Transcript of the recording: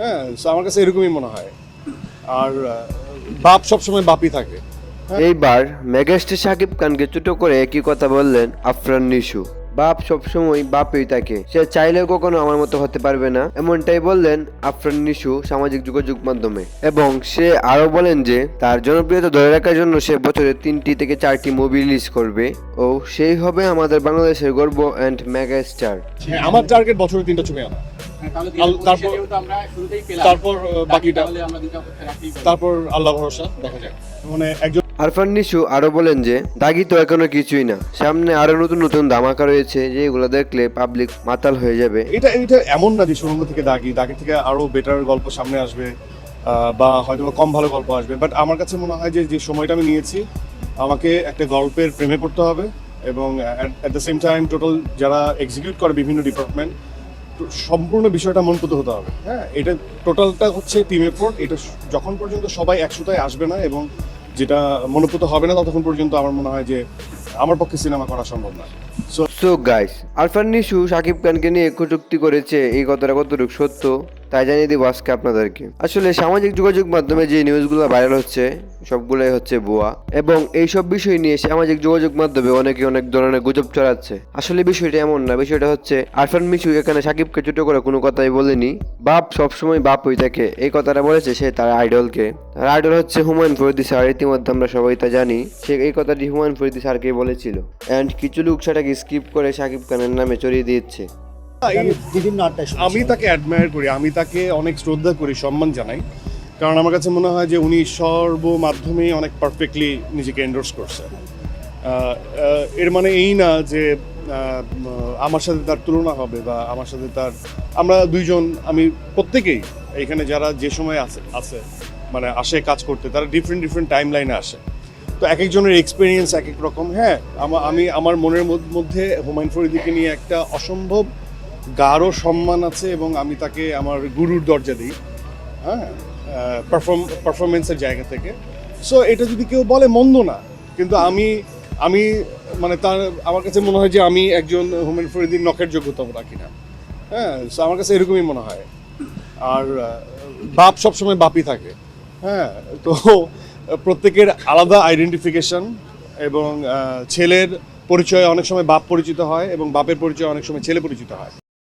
হ্যাঁ আমার কাছে এরকমই মনে হয়। আর বাপ সবসময় বাপই থাকে। এইবার মেগাস্টার সাকিব খানকে ছোট করে একই কথা বললেন আফরান নিশু। বাপ সবসময় বাপই থাকে। সে চাইলেও কখনো আমার মতো হতে পারবে না এমনটাই বললেন আফরান নিশু সামাজিক যোগাযোগ মাধ্যমে। এবং সে আরও বলেন যে তার জনপ্রিয়তা ধরে রাখার জন্য সে বছরে তিনটি থেকে চারটি মুভি রিলিজ করবে। ও সেই হবে আমাদের বাংলাদেশের গর্ব অ্যান্ড মেগা স্টার হ্যাঁ, আমার টার্গেট বছরে তিনটা ছবি আনা। হ্যাঁ, তাহলে আল- দুই তারপর- যেহেতু আমরা শুরুতেই পেলাম, তারপর, বাকিটা। তাহলে আমরা দুইটা অপেক্ষা রাখতেই পারি। তারপর আল্লাহ ভরসা দেখা যাক মানে একজন আরফান নিশু আরও বলেন যে দাগি তো এখনও কিছুই না সামনে আরও নতুন নতুন ধামাকা রয়েছে যেগুলো দেখলে পাবলিক মাতাল হয়ে যাবে এটা এটা এমন না যে সুরঙ্গ থেকে দাগি দাগের থেকে আরও বেটার গল্প সামনে আসবে বা হয়তো বা কম ভালো গল্প আসবে বাট আমার কাছে মনে হয় যে যে সময়টা আমি নিয়েছি আমাকে একটা গল্পের প্রেমে পড়তে হবে এবং at the same time total যারা এক্সিকিউট করে বিভিন্ন ডিপার্টমেন্ট সম্পূর্ণ বিষয়টা মনপুত হতে হবে। হ্যাঁ এটা টোটালটা হচ্ছে টিম এফোর্ট এটা যখন পর্যন্ত সবাই একসাথে আসবে না এবং যেটা মনোপুত হবে না, ততক্ষণ পর্যন্ত আমার মনে হয় যে আমার পক্ষে সিনেমা করা সম্ভব না। সো গাইস আরফান নিশু সাকিব খানকে নিয়ে কটূক্তি করেছে, এই কথাটা কতটুকু সত্য? তাই জানিয়ে দিব আজকে আপনাদেরকে। আসলে সামাজিক যোগাযোগ মাধ্যমে যে নিউজগুলো ভাইরাল হচ্ছে, সবগুলোই হচ্ছে ভুয়া। এবং এই সব বিষয় নিয়ে সামাজিক যোগাযোগ মাধ্যমে অনেকে অনেক ধরনের গুজব ছড়াচ্ছে। আসলে বিষয়টা এমন না, বিষয়টা হচ্ছে আরফান মিশু এখানে সাকিবকে ছোট করে কোনো কথাই বলেনি। বাপ সবসময় বাপ হয়ে থাকে। এই কথাটা বলেছে সে তার আইডলকে। তার আইডল হচ্ছে হুমায়ুন ফরিদি স্যার, ইতিমধ্যে আমরা সবাই তা জানি। সে এই কথাটি হুমায়ুন ফরিদি স্যারকে বলেছিল। অ্যান্ড কিছু লোক সেটাকে স্কিপ করে সাকিব খানের নামে চড়িয়ে দিচ্ছে বিভিন্ন আড্ডায় আমি তাকে অ্যাডমায়ার করি আমি তাকে অনেক শ্রদ্ধা করি সম্মান জানাই। কারণ আমার কাছে মনে হয় যে উনি সর্ব মাধ্যমেই অনেক পারফেক্টলি নিজেকে এন্ডোর্স করছে। এর মানে এই না যে আমার সাথে তার তুলনা হবে বা আমার সাথে তার আমরা দুইজন আমি প্রত্যেকেই এখানে যারা যে সময় আছে আছে মানে আসে কাজ করতে তারা ডিফারেন্ট ডিফারেন্ট টাইম লাইনে আসে। তো এক একজনের এক্সপিরিয়েন্স এক এক রকম হ্যাঁ আমি আমার মনের মধ্যে হুমায়ুন ফরিদিকে নিয়ে একটা অসম্ভব গাঢ় সম্মান আছে এবং আমি তাকে আমার গুরুর দরজা দিই হ্যাঁ পারফর্ম পারফরমেন্সের জায়গা থেকে। সো এটা যদি কেউ বলে, মন্দ না। কিন্তু আমি আমি মানে তার, আমার কাছে মনে হয় যে আমি একজন হোমেন ফরিদির নখের যোগ্যতা রাখি না। হ্যাঁ সো আমার কাছে এরকমই মনে হয়। আর বাপ সবসময় বাপই থাকে। হ্যাঁ তো প্রত্যেকের আলাদা আইডেন্টিফিকেশন এবং ছেলের পরিচয় অনেক সময় বাপ পরিচিত হয় এবং বাপের পরিচয় অনেক সময় ছেলে পরিচিত হয়।